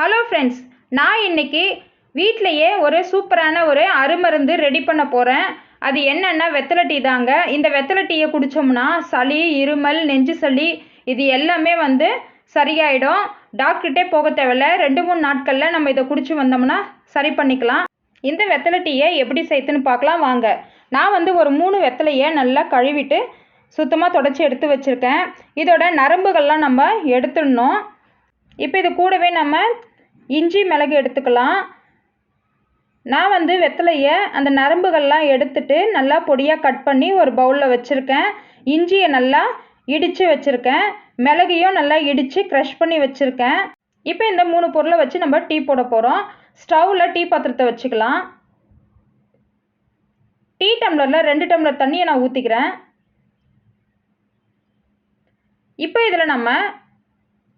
Hello friends நான் இன்னைக்கு வீட்டிலையே ஒரு சூப்பரான ஒரு அருமருந்து ரெடி பண்ண போகிறேன் அது என்னென்னா வெத்தலை டீ தாங்க. இந்த வெத்தலை டீயை குடித்தோம்னா சளி இருமல் நெஞ்சு சளி இது எல்லாமே வந்து சரியாயிடும். டாக்டர்கிட்டே போக தேவையில்ல. ரெண்டு மூணு நாட்களில் நம்ம இதை குடித்து வந்தோம்னா சரி பண்ணிக்கலாம். இந்த வெத்தலை டீயை எப்படி செய்துன்னு பார்க்கலாம். வாங்க. நான் வந்து ஒரு மூணு வெத்தலையை நல்லா கழுவிட்டு சுத்தமாக தொடச்சி எடுத்து வச்சுருக்கேன். இதோட நரம்புகள்லாம் நம்ம எடுத்துடணும். இப்போ இது கூடவே நம்ம இஞ்சி மிளகு எடுத்துக்கலாம். நான் வந்து வெத்தலையை அந்த நரம்புகள்லாம் எடுத்துட்டு நல்லா பொடியாக கட் பண்ணி ஒரு பவுலில் வச்சுருக்கேன். இஞ்சியை நல்லா இடித்து வச்சுருக்கேன். மிளகையும் நல்லா இடித்து க்ரஷ் பண்ணி வச்சுருக்கேன். இப்போ இந்த மூணு பொருளை வச்சு நம்ம டீ போட போகிறோம் ஸ்டவ்வில் டீ பாத்திரத்தை வச்சுக்கலாம். டீ டம்ளரில் ரெண்டு டம்ளர் தண்ணியை நான் ஊற்றிக்கிறேன் இப்போ இதில் நம்ம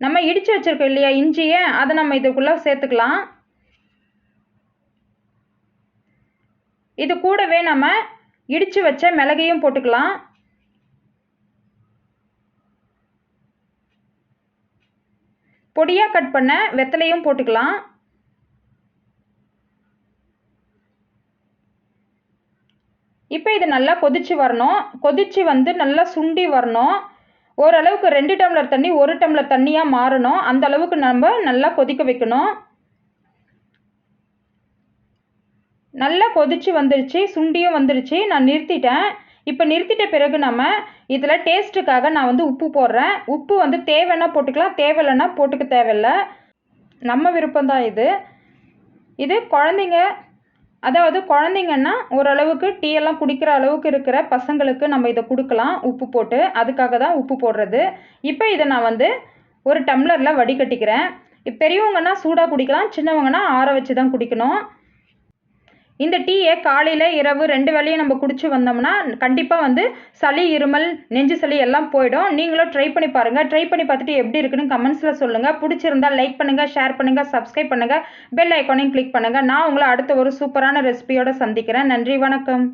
நம்ம இடித்து வச்சுருக்கோம் இல்லையா இஞ்சியை? அதை நம்ம இதுக்குள்ளே சேர்த்துக்கலாம். இது கூடவே நம்ம இடித்து வச்ச மிளகையும் போட்டுக்கலாம். பொடியாக கட் பண்ண வெத்தலையும் போட்டுக்கலாம். இப்போ இது நல்லா கொதிச்சு வரணும். கொதிச்சு வந்து நல்லா சுண்டி வரணும். ஓரளவுக்கு ரெண்டு டம்ளர் தண்ணி ஒரு டம்ளர் தண்ணியாக மாறணும். அந்த அளவுக்கு நம்ம நல்லா கொதிக்க வைக்கணும். நல்லா கொதிச்சு வந்துருச்சு சுண்டியும் வந்துருச்சு. நான் நிறுத்திட்டேன். இப்போ நிறுத்திட்ட பிறகு நம்ம இதில் டேஸ்ட்டுக்காக நான் வந்து உப்பு போடுறேன். உப்பு வந்து தேவைன்னா போட்டுக்கலாம் தேவையில்லைன்னா போட்டுக்க தேவையில்ல. நம்ம விருப்பம்தான் இது. இது குழந்தைங்க அதாவது குழந்தைங்கன்னா ஓரளவுக்கு டீ எல்லாம் குடிக்கிற அளவுக்கு இருக்கிற பசங்களுக்கு நம்ம இதை கொடுக்கலாம். உப்பு போட்டு அதுக்காக தான் உப்பு போடுறது. இப்போ இதை நான் வந்து ஒரு டம்ளரில் வடிகட்டிக்கிறேன். பெரியவங்கன்னா சூடாக குடிக்கலாம் சின்னவங்கன்னா ஆற வச்சு தான் குடிக்கணும். இந்த டீயை காலையில் இரவு ரெண்டு வேளையும் நம்ம குடிச்சு வந்தோம்னா கண்டிப்பாக வந்து சளி இருமல் நெஞ்சு சளி எல்லாம் போயிடும். நீங்களும் ட்ரை பண்ணி பாருங்கள் ட்ரை பண்ணி பார்த்துட்டு எப்படி இருக்குன்னு கமெண்ட்ஸில் சொல்லுங்கள் பிடிச்சிருந்தா லைக் பண்ணுங்கள் ஷேர் பண்ணுங்கள் சப்ஸ்கிரைப் பண்ணுங்கள் பெல் ஐக்கானையும் கிளிக் பண்ணுங்கள் நான் உங்களை அடுத்த ஒரு சூப்பரான ரெசிபியோட சந்திக்கிறேன். நன்றி வணக்கம்.